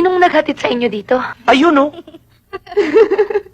Sinong naghatid sa inyo dito? Ayun, oh.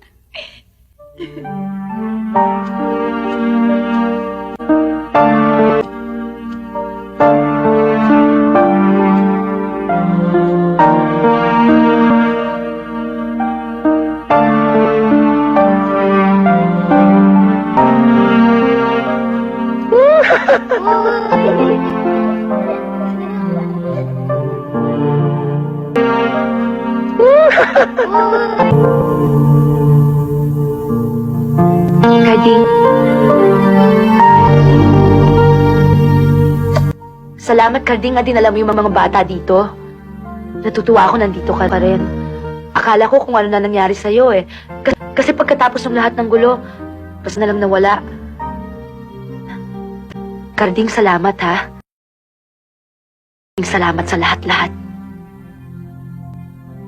Carding. Salamat, Carding, nga dinala mo yung mga bata dito. Natutuwa ako nandito ka pa rin. Akala ko kung ano na nangyari sa'yo eh. Kasi, kasi pagkatapos ng lahat ng gulo, pas na lang nawala. Carding, salamat ha. Salamat sa lahat-lahat.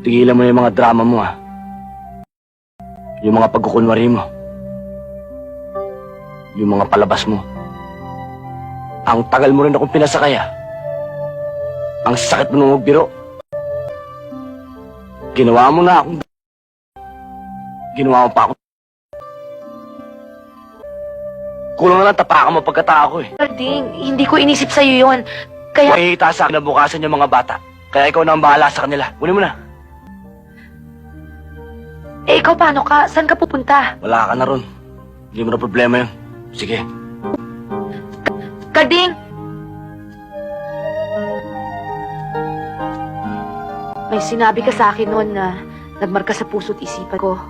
Tigilan mo yung mga drama mo, ah. Yung mga pagkukunwari mo. Yung mga palabas mo. Ang tagal mo rin akong pinasakay, ah. Ang sakit mo nung magbiro. Ginawa mo na akong... Ginawa mo pa ako. Kulang na lang tapakan mo pagkatao ko, eh. Carding, hindi ko inisip sa'yo yon. Kaya... Makikita sa akin na bukasan yung mga bata. Kaya ikaw na ang bahala sa kanila. Kunin mo na. Eh, ikaw paano ka? Saan ka pupunta? Wala ka na ron. Hindi mo na problema yun. Sige. Carding! May sinabi ka sa akin noon na nagmarka sa puso't isipan ko.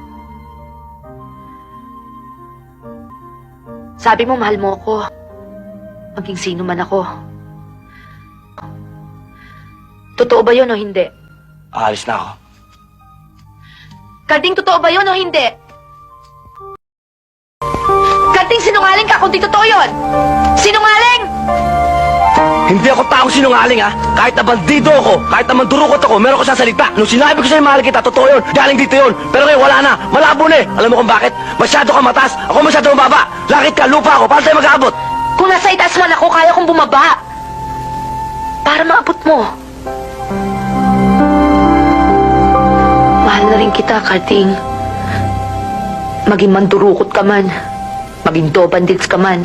Sabi mo, mahal mo ako. Maging sino man ako. Totoo ba yun o hindi? Aalis na ako. Carding, totoo ba yun o hindi? Carding, sinungaling ka kung di totoo yun! Sinungaling! Hindi ako tao sinungaling ha. Kahit na bandido ako, kahit na mandurukot ako, meron ko sasalita. Nung sinabi ko sa'yo mahal kita, totoo yun. Galing dito yun. Pero ngayon wala na. Malabo na eh. Alam mo kung bakit? Masyado ka mataas. Ako masyado mababa. Lakit ka, lupa ako. Paano tayo mag-aabot? Kung nasa itaas man ako, kaya kong bumaba. Para maabot mo. Mahal kita, Carding. Maging mandurukot ka man. Maging dobandits ka man.